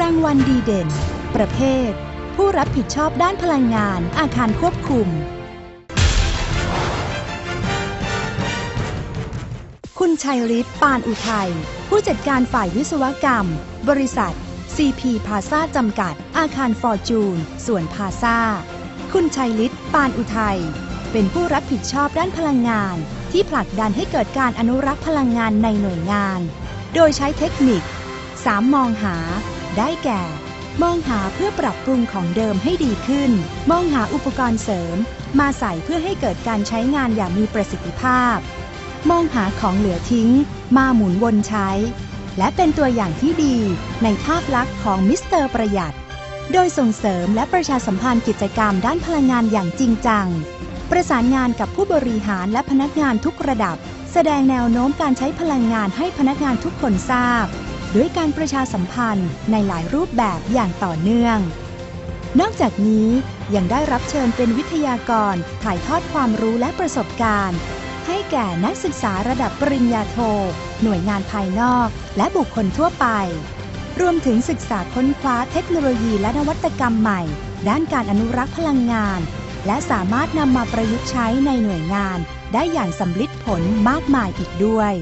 รางวัลดีเด่น ประเภท ผู้รับผิดชอบด้านพลังงานอาคารควบคุม คุณชัยฤทธิ์ปานอุทัย ผู้จัดการฝ่ายวิศวกรรม บริษัท CP พาซาจำกัด อาคารฟอร์จูนส่วนพาซาคุณชัยฤทธิ์ปานอุทัย เป็นผู้รับผิดชอบด้านพลังงาน ที่ผลักดันให้เกิดการอนุรักษ์พลังงานในหน่วยงาน โดยใช้เทคนิค 3 มองหา ได้แก่ มองหาเพื่อปรับปรุงของเดิมให้ดีขึ้น มองหาอุปกรณ์เสริม มาใส่เพื่อให้เกิดการใช้งานอย่างมีประสิทธิภาพ มองหาของเหลือทิ้ง มาหมุนวนใช้ และเป็นตัวอย่างที่ดีในภาพลักษณ์ของมิสเตอร์ประหยัด โดยส่งเสริมและประชาสัมพันธ์กิจกรรมด้านพลังงานอย่างจริงจัง ประสานงานกับผู้บริหารและพนักงานทุกระดับ แสดงแนวโน้มการใช้พลังงานให้พนักงานทุกคนทราบ ด้วยการประชาสัมพันธ์ในหลายรูปแบบอย่างต่อเนื่อง นอกจากนี้ยังได้รับเชิญเป็นวิทยากรถ่ายทอดความรู้และประสบการณ์ ให้แก่นักศึกษาระดับปริญญาโท หน่วยงานภายนอก และบุคคลทั่วไป รวมถึงศึกษาค้นคว้าเทคโนโลยีและนวัตกรรมใหม่ ด้านการอนุรักษ์พลังงาน และสามารถนำมาประยุกต์ใช้ในหน่วยงาน ได้อย่างสำลิดผลมากมายอีกด้วย